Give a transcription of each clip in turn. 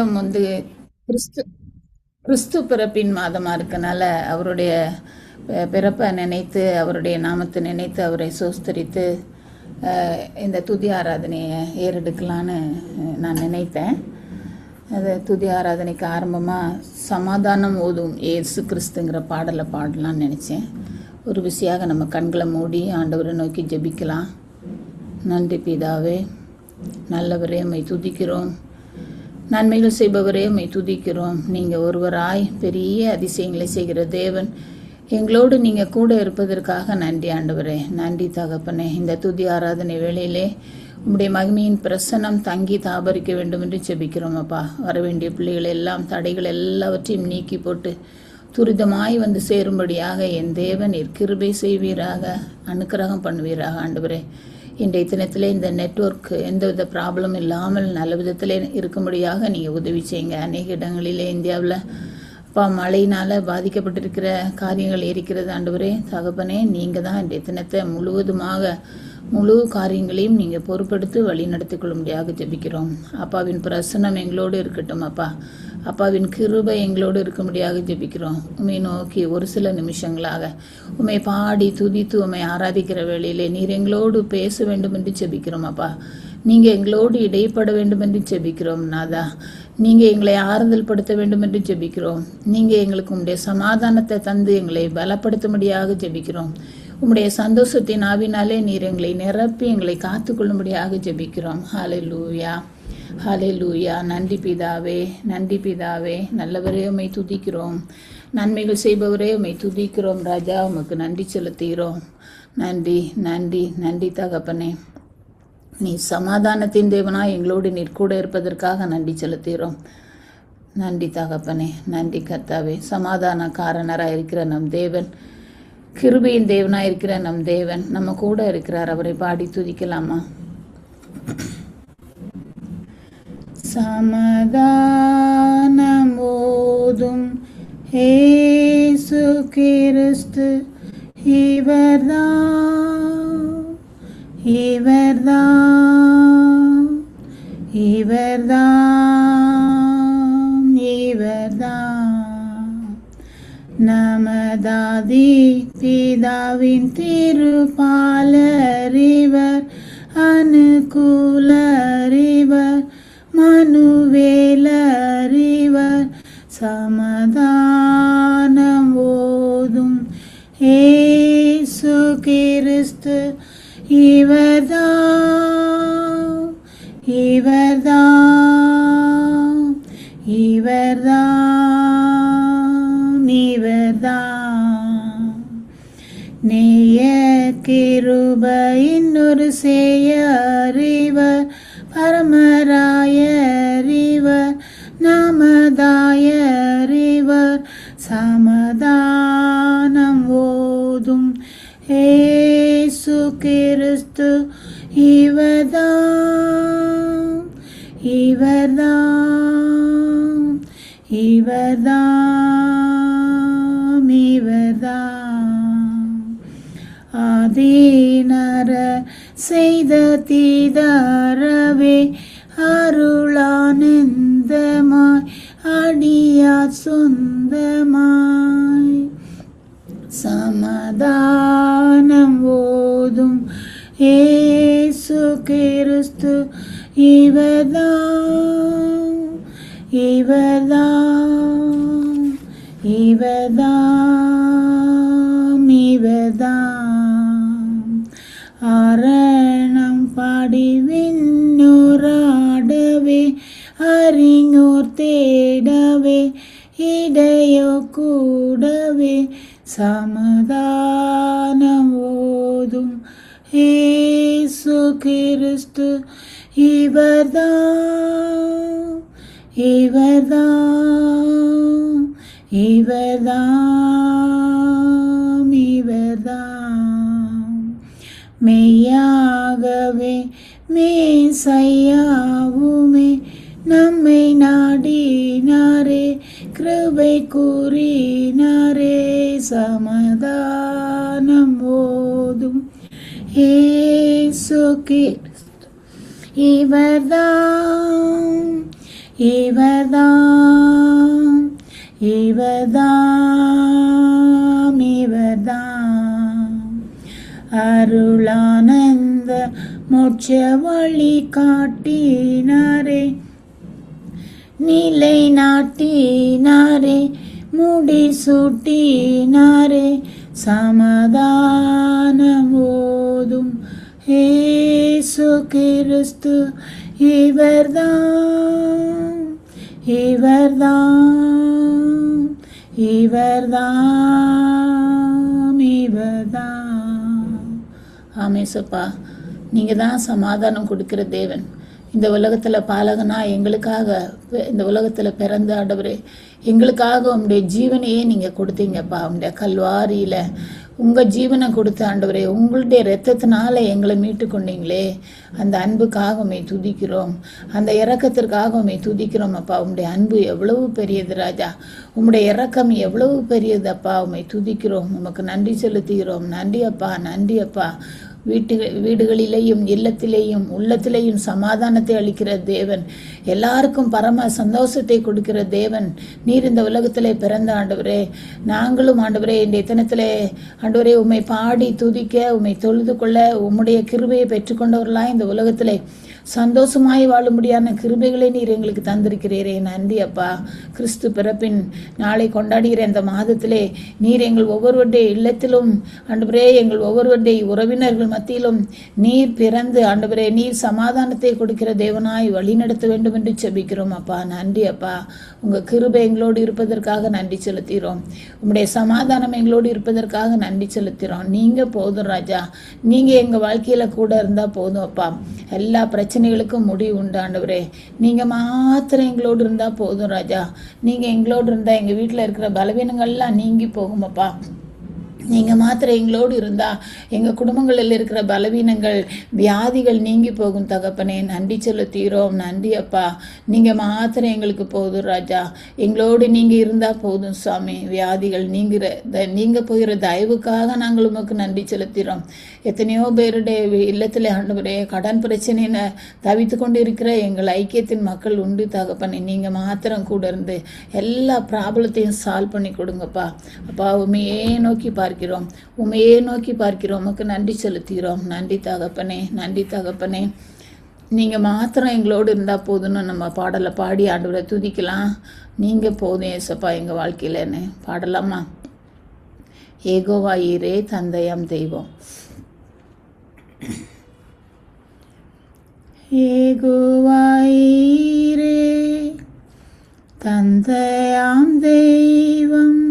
மாதம் வந்து கிறிஸ்து கிறிஸ்து பிறப்பின் மாதமாக இருக்கனால அவருடைய பிறப்பை நினைத்து அவருடைய நாமத்தை நினைத்து அவரை சோஸ்தரித்து இந்த துதி ஆராதனையை ஏறெடுக்கலான்னு நான் நினைத்தேன். அது துதி ஆராதனைக்கு ஆரம்பமாக சமாதானம் ஓதும் ஏசு கிறிஸ்துங்கிற பாடலை பாடலான்னு நினச்சேன். ஒரு விஷயாக நம்ம கண்களை மூடி ஆண்டவரை நோக்கி ஜெபிக்கலாம். நன்றி பிதாவே நல்லவரே உம்மை துதிக்கிறோம். நன்மைகள் செய்பவரே உம்மை துதிக்கிறோம். நீங்கள் ஒருவராய் பெரிய அதிசயங்களை செய்கிற தேவன். எங்களோடு நீங்கள் கூட இருப்பதற்காக நன்றி ஆண்டவரே. நன்றி தகப்பனே. இந்த துதி ஆராதனை வேளையிலே உம்முடைய மகிமையின் பிரசன்னம் தங்கி தாபரிக்க வேண்டும் என்று செபிக்கிறோம் அப்பா. வர வேண்டிய பிள்ளைகள் எல்லாம் தடைகள் எல்லாவற்றையும் நீக்கி போட்டு துரிதமாய் வந்து சேரும்படியாக என் தேவன் கிருபை செய்வீராக அனுக்கிரகம் பண்ணுவீராக ஆண்டவரே. இன்றைய தினத்தில் இந்த நெட்ஒர்க் எந்தவித ப்ராப்ளம் இல்லாமல் நல்ல விதத்தில் இருக்கும்படியாக நீங்கள் உதவி செய்யுங்க. அநேக இடங்களிலே இந்தியாவில் இப்போ மழையினால் பாதிக்கப்பட்டிருக்கிற காரியங்கள் இருக்கிறது ஆண்டவரே. தகப்பனே நீங்கள் தான் இன்றைய தினத்தை முழுவதுமாக முழு காரியங்களையும் நீங்கள் பொறுப்படுத்தி வழி நடத்தி கொள்ளும்படியாக ஜெபிக்கிறோம். அப்பாவின் பிரசன்னம் எங்களோடு இருக்கட்டும் அப்பா. அப்பாவின் கிருபை எங்களோடு இருக்கும்படியாக ஜெபிக்கிறோம். உமை நோக்கி ஒரு சில நிமிஷங்களாக உமை பாடி துதித்து உமை ஆராதிக்கிற வேளையிலே நீர் எங்களோடு பேச வேண்டும் என்று ஜெபிக்கிறோம் அப்பா. நீங்கள் எங்களோடு இடைப்பட வேண்டும் என்று ஜெபிக்கிறோம் நாதா. நீங்கள் எங்களை ஆறுதல் படுத்த வேண்டும் என்று ஜெபிக்கிறோம். நீங்கள் எங்களுக்கு உங்களுடைய சமாதானத்தை தந்து எங்களை பலப்படுத்தும்படியாக ஜெபிக்கிறோம். உம்முடைய சந்தோஷத்தின் ஆவினாலே நீர் எங்களை நிரப்பி எங்களை காத்துக்கொள்ளும்படியாக ஜெபிக்கிறோம். ஹாலே லூயா ஹாலே லூயா நன்றி பிதாவே நன்றி பிதாவே. நல்லவரே உமை துதிக்கிறோம். நன்மைகள் செய்பவரே உமை துதிக்கிறோம். ராஜா உமக்கு நன்றி செலுத்துகிறோம். நன்றி நன்றி நன்றி தகப்பனே. நீ சமாதானத்தின் தேவனா எங்களோடு நீர் கூட இருப்பதற்காக நன்றி செலுத்துகிறோம். நன்றி தகப்பனே நன்றி கர்த்தாவே. சமாதான காரணராக இருக்கிற நம் தேவன் கிருபையின் தேவனாக இருக்கிற நம் தேவன். நம்ம கூட இருக்கிறார். அவரை பாடி துதிக்கலாமா? சமாதானம் ஓதும் ஏசு கிறிஸ்து இவர்தான். இவர்தான். இவர்தான். ஆதி பிதாவின் திருபாலறிவர் அனுகூலறிவர் மனுவேலறிவர் சமதானம் ஓதும் ஏசு கிறிஸ்து இவர்தான் இவர்தான் செய்ய அறிவர் பரமராய அறிவர் நாமதாய அறிவர் சமதானம் ஓதும் ஏசு கிறிஸ்து இவர்தான் இவர்தான் இவர்தான் இவர்தான் ஆதீனர செய்த தீதாரவே அருளானந்தமாய் அடியா சொந்தமாய். சமாதானம் ஓதும் ஏசு கிறிஸ்து இவர்தான் இவர்தான் இவர்தான் இவர்தான். அரணம் பாடி விண்ணுராடவே அறிஞர் தேடவே இடையோ கூடவே சமதானம் ஓதும் ஏசு கிறிஸ்து. இவர்தான் இவர்தான் இவர்தான் இவர்தான் மெய்யாகவே மேசையாவுமே. நம்மை நாடினாரே கிருபை கூறினாரே சமதானம் போதும். ஏசு இவர்தான் இவர்தான் இவர்தாம். அருளானந்த மோட்ச வழி காட்டினாரே. நிலை நாட்டினாரே முடி சூட்டினாரே. சமாதானம் ஓதும் ஏசு கிறிஸ்து இவர்தான் இவர்தான் இவர்தான் இவர்தான். ஆமேசப்பா நீங்கள் தான் சமாதானம் கொடுக்கிற தேவன். இந்த உலகத்தில் பாலகனா எங்களுக்காக இந்த உலகத்தில் பிறந்த ஆண்டவரே எங்களுக்காக உங்களுடைய ஜீவனையே நீங்கள் கொடுத்தீங்கப்பா. உங்களுடைய கல்வாரியில் உங்கள் ஜீவனை கொடுத்த ஆண்டவரே உங்களுடைய ரத்தத்தினால எங்களை மீட்டு கொண்டீங்களே அந்த அன்புக்காக உண்மை துதிக்கிறோம். அந்த இறக்கத்திற்காக உண்மை துதிக்கிறோம் அப்பா உங்களுடைய அன்பு எவ்வளவு பெரியது ராஜா. உம்முடைய இறக்கம் எவ்வளவு பெரியது அப்பா. உண்மை துதிக்கிறோம். உமக்கு நன்றி செலுத்துகிறோம். நன்றி அப்பா நன்றி அப்பா வீட்டு வீடுகளிலேயும் இல்லத்திலேயும் உள்ளத்திலேயும் சமாதானத்தை அளிக்கிற தேவன். எல்லாருக்கும் பரம சந்தோஷத்தை கொடுக்கிற தேவன் நீர் இந்த உலகத்திலே பிறந்த ஆண்டவரே. நாங்களும் ஆண்டவரே இந்த இத்தனத்திலே ஆண்டவரே உம்மை பாடி துதிக்க உம்மை தொழுது கொள்ள உம்முடைய கிருபையை பெற்றுக்கொண்டவர்களாய் இந்த உலகத்திலே சந்தோஷமாய் வாழும்படியான கிருபைகளை நீர் எங்களுக்கு தந்திருக்கிறீரே. நன்றி அப்பா. கிறிஸ்து பிறப்பின் நாளை கொண்டாடுகிற இந்த மாதத்திலே நீர் எங்கள் ஒவ்வொருவருடைய இல்லத்திலும் ஆண்டவரே எங்கள் ஒவ்வொருவருடைய உறவினர்கள் மத்தியிலும் நீர் பிறந்து ஆண்டவரே நீர் சமாதானத்தை கொடுக்கிற தேவனாய் வழிநடத்த வேண்டும் என்று செபிக்கிறோம் அப்பா. நன்றி அப்பா. உங்கள் கிருபை எங்களோடு இருப்பதற்காக நன்றி செலுத்துகிறோம். உங்களுடைய சமாதானம் எங்களோடு இருப்பதற்காக நன்றி செலுத்துகிறோம். நீங்கள் போதும் ராஜா. நீங்கள் எங்கள் வாழ்க்கையில் கூட இருந்தால் போதும் அப்பா. எல்லா பிரச்சனைகளுக்கும் முடிவு உண்டாண்டவரே நீங்கள் மாத்திரம் எங்களோடு இருந்தால் போதும் ராஜா. நீங்கள் எங்களோடு இருந்தால் எங்கள் வீட்டில் இருக்கிற பலவீனங்கள்லாம் நீங்கி போகுமப்பா நீங்கள் மாத்திரம் எங்களோடு இருந்தால் எங்கள் குடும்பங்களில் இருக்கிற பலவீனங்கள் வியாதிகள் நீங்கி போகும் தகப்பனே நன்றி செலுத்துகிறோம் நன்றி அப்பா. நீங்கள் மாத்திரம் எங்களுக்கு போதும் ராஜா. எங்களோடு நீங்கள் இருந்தால் போதும் சுவாமி வியாதிகள் நீங்கிற த நீங்கள் போகிற தயவுக்காக நாங்கள் உமக்கு நன்றி செலுத்துகிறோம் எத்தனையோ பேருடைய இல்லத்தில் ஆண்டவரே கடன் பிரச்சனைன்னு தவித்து கொண்டு இருக்கிற எங்கள் ஐக்கியத்தின் மக்கள் உண்டு தகப்பனே. நீங்கள் மாத்திரம் கூட இருந்து எல்லா ப்ராப்ளத்தையும் சால்வ் பண்ணி கொடுங்கப்பா. அப்பா உண்மையே நோக்கி பார்க்கிறோம். உமையே நோக்கி பார்க்கிறோம். உமக்கு நன்றி செலுத்துகிறோம். நன்றி தகப்பனே நன்றி தகப்பனே. நீங்கள் மாத்திரம் எங்களோடு இருந்தால் போதும்னு நம்ம பாடலை பாடி ஆண்டவரை துதிக்கலாம். நீங்கள் போதும் ஏசப்பா எங்கள் வாழ்க்கையிலன்னு. பாடலாமா? ஏகோவாயிரே தந்தையாம் தெய்வம். ஏகோவாயிரே தந்தையாம் தெய்வம்.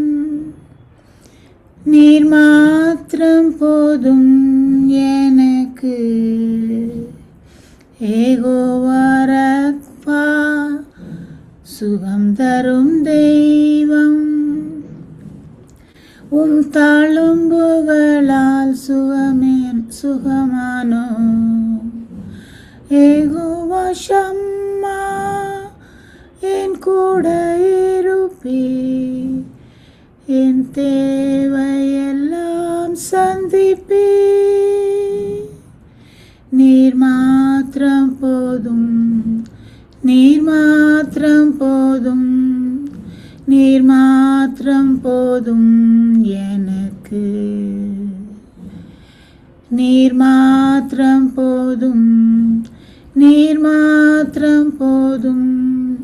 நீர் மாத்திரம் போதும் எனக்கு. ஏகோவாரப்பா சுகம் தரும் தெய்வம். உம் தாளும்புகளால் சுகமே சுகமானோ. ஏகோவா சம்மா என் கூட இருப்பே என் தேவையெல்லாம் சந்திப்பே நீர் மாத்திரம் போதும். நீர் மாத்திரம் போதும். நீர் மாத்திரம் போதும் எனக்கு. நீர் மாத்திரம் போதும். நீர் மாத்திரம் போதும்.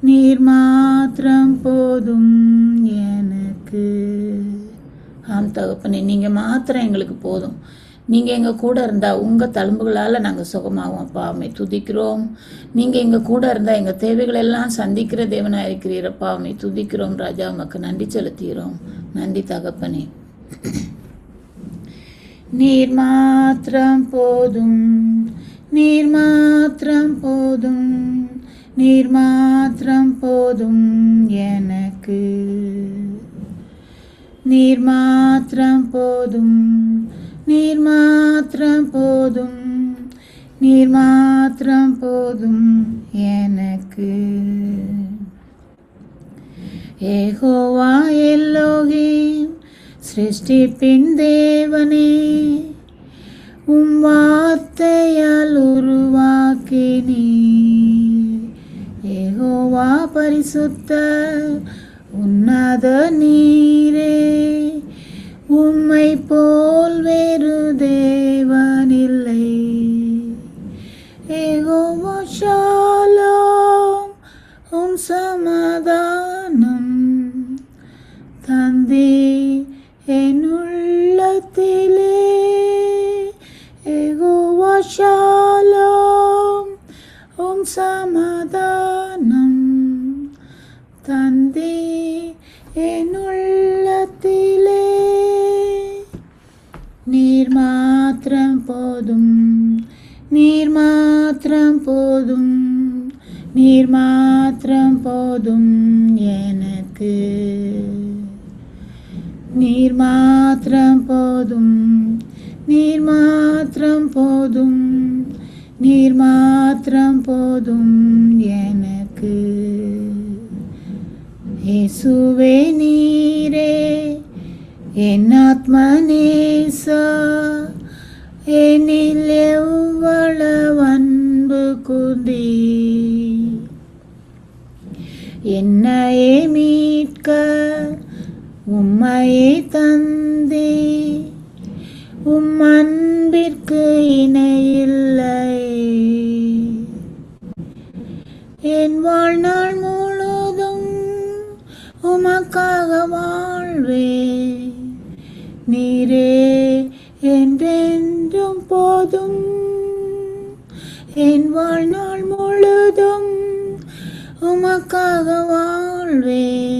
நீர் மாத்திரம் போதும் என எங்களுக்கு ஆம் தகப்பனே நீங்கள் மாத்திரம் எங்களுக்கு போதும். நீங்கள் எங்கள் கூட இருந்தால் உங்கள் தழும்புகளால் நாங்கள் சுகமாகும் அப்பா. அம்மை துதிக்கிறோம். நீங்கள் எங்கள் கூட இருந்தால் எங்கள் தேவைகள் எல்லாம் சந்திக்கிற தேவனாக இருக்கிறீரப்பா. அம்மை துதிக்கிறோம் ராஜா. உமக்கு நன்றி செலுத்துகிறோம். நன்றி தகப்பனே. நீர் மாத்திரம் போதும். நீர் மாத்திரம் போதும். நீர் மாத்திரம் போதும் எனக்கு. நீர் மாத்திரம் போதும். நீர் மாத்திரம் போதும். நீர் மாத்திரம் போதும் எனக்கு. ஏகோவா எல்லோகேம் சிருஷ்டிப்பின் தேவனே உம் வார்த்தையால் உருவாக்கினே ஏகோவா ஏகோவா பரிசுத்த உன்னத நீரே உம்மை போல் வேறு தேவனில்லை ஏகோவா ஷாலோம் உம் சா மாத்திரம் போதும் எனக்கு. நீர் மாத்திரம் போதும் நீர் மாத்திரம் போதும் நீர் மாத்திரம் போதும் எனக்கு. இயேசுவே நீரே என் ஆத்மநேசா என்னில் எவ்வளவு அன்பு குந்தீர். என்னையே மீட்க உம்மையே தந்தே. உம் அன்பிற்கு இணையில்லை. என் வாழ்நாள் முழுதும் உமக்காக வாழ்வே. நீரே என்றென்றும் போதும். என் வாழ்நாள் உமக்காக வாழ்வே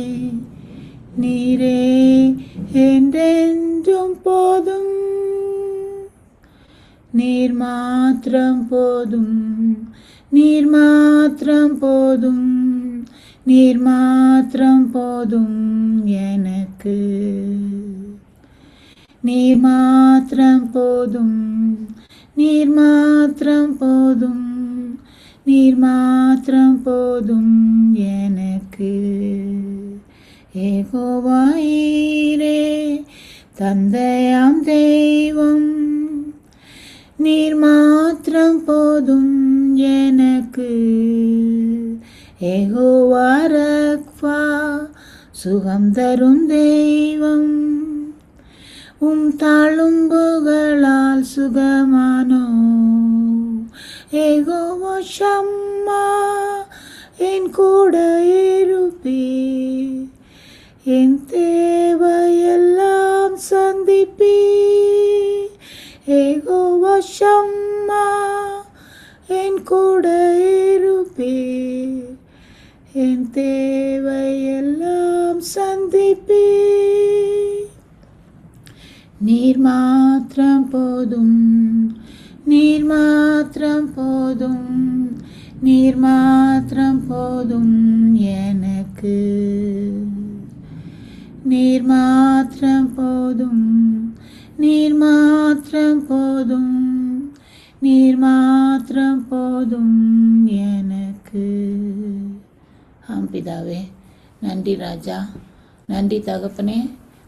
நீரே என்றென்றும் போதும். நீர் மாத்திரம் போதும். நீர் மாத்திரம் போதும். நீர் மாத்திரம் போதும் எனக்கு. நீர் மாத்திரம் போதும். நீர் மாத்திரம் போதும். நீர் மாத்திரம் போதும் எனக்கு. ஏகோவாயிரே தந்தையாம் தெய்வம். நீர் மாத்திரம் போதும் எனக்கு. ஏகோவாரக்வா சுகம் தரும் தெய்வம். உம் தாழும் புகழால் சுகமானோ ஏகோவா ஷம்மா என் கூட இருப்பே. என் தேவையெல்லாம் சந்திப்பே. ஏகோவா ஷம்மா என் கூட இருப்பே. என் தேவையெல்லாம் சந்திப்பே. நீர் மாத்திரம் போதும். நீர் மாத்திரம் போதும் நீர் மாத்திரம் போதும் எனக்கு. நீர் மாத்திரம் போதும் நீர் மாத்திரம் போதும் நீர் மாத்திரம் போதும் எனக்கு. ஆம் பிதாவே நன்றி ராஜா நன்றி தகப்பனே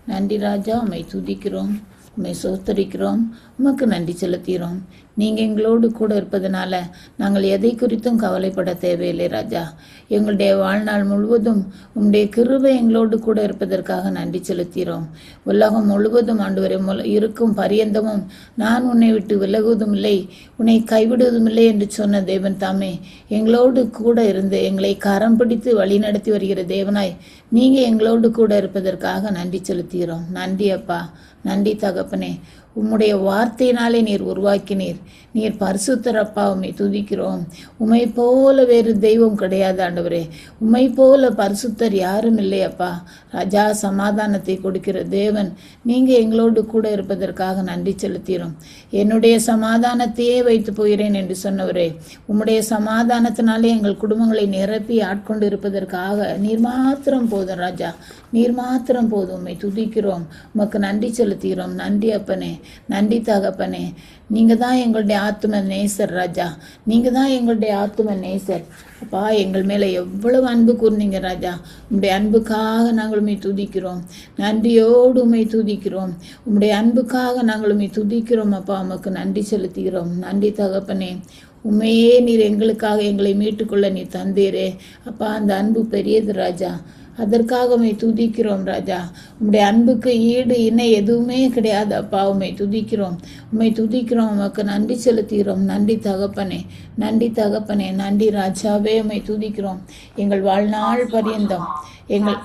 நன்றி ராஜா உம்மை துதிக்கிறோம். உண்மை சோத்தரிக்கிறோம். உமக்கு நன்றி செலுத்துகிறோம். நீங்கள் எங்களோடு கூட இருப்பதனால நாங்கள் எதை குறித்தும் கவலைப்பட தேவையில்லை ராஜா. எங்களுடைய வாழ்நாள் முழுவதும் உம்முடைய கிருவை எங்களோடு கூட இருப்பதற்காக நன்றி செலுத்துகிறோம். உலகம் முழுவதும் ஆண்டு வரை இருக்கும் பரியந்தமும் நான் உன்னை விட்டு விலகுவதும் இல்லை உன்னை கைவிடுவதும் இல்லை என்று சொன்ன தேவன் தாமே. எங்களோடு கூட இருந்து எங்களை கரம் பிடித்து வழிநடத்தி வருகிற தேவனாய் நீங்கள் எங்களோடு கூட இருப்பதற்காக நன்றி செலுத்துகிறோம். நன்றி அப்பா. நன்றி தகப்பனே உம்முடைய வார்த்தையினாலே நீர் உருவாக்கினீர். நீர் பரிசுத்தரப்பா உம்மை துதிக்கிறோம். உம்மை போல வேறு தெய்வம் கிடையாது ஆண்டவரே. உம்மை போல பரிசுத்தர் யாரும் இல்லையப்பா ராஜா சமாதானத்தை கொடுக்கிற தேவன் நீங்கள் எங்களோடு கூட இருப்பதற்காக நன்றி செலுத்திறோம் என்னுடைய சமாதானத்தையே வைத்து போகிறேன் என்று சொன்னவரே. உம்முடைய சமாதானத்தினாலே எங்கள் குடும்பங்களை நிரப்பி ஆட்கொண்டு இருப்பதற்காக நீர் மாத்திரம் போதும் ராஜா. நீர் மாத்திரம் போதும் உம்மை துதிக்கிறோம். உமக்கு நன்றி செலுத்துகிறோம் நன்றி அப்பனே. நன்றி தகப்பனே. நீங்க தான் எங்களுடைய ஆத்ம நேசர் ராஜா. நீங்க தான் எங்களுடைய ஆத்ம நேசர். அப்பா எங்கள் மேலே எவ்வளவு அன்பு கூர்ந்தீங்க ராஜா. உங்களுடைய அன்புக்காக நாங்கள் உண்மை துதிக்கிறோம். நன்றியோடு உண்மை துதிக்கிறோம். உங்களுடைய அன்புக்காக நாங்கள் உண்மை துதிக்கிறோம் அப்பா. உமக்கு நன்றி செலுத்துகிறோம். நன்றி தகப்பனே. உண்மையே நீர் எங்களுக்காக எங்களை மீட்டுக்கொள்ள நீ தந்தீரே. அப்பா அந்த அன்பு பெரியது ராஜா. அதற்காக உண்மை துதிக்கிறோம் ராஜா. உம்முடைய அன்புக்கு ஈடு இணை எதுவுமே கிடையாது அப்பா. உம்மை துதிக்கிறோம். உம்மை துதிக்கிறோம். உமக்கு நன்றி செலுத்துகிறோம். நன்றி தகப்பனே. நன்றி தகப்பனே. நன்றி ராஜாவே. உம்மை துதிக்கிறோம். எங்கள் வாழ்நாள் பரியந்தம். எங்கள்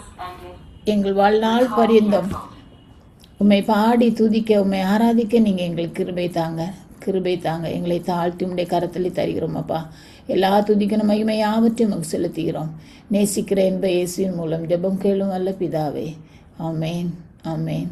எங்கள் வாழ்நாள் பரியந்தம். உம்மை பாடி துதிக்க உம்மை ஆராதிக்க நீங்கள் எங்களுக்கு கிருபை தாங்க. கிருபை தாங்க. எங்களை தாழ்த்தி உடைய கரத்தில் தருகிறோம் அப்பா. எல்லா துதிக்கணும் மகிமை யாவற்றையும் உமக்கு செலுத்துகிறோம். நேசிக்கிற என்ப இயேசுவின் மூலம் ஜெபம் கேளும் அல்ல பிதாவே. ஆமேன். ஆமேன்.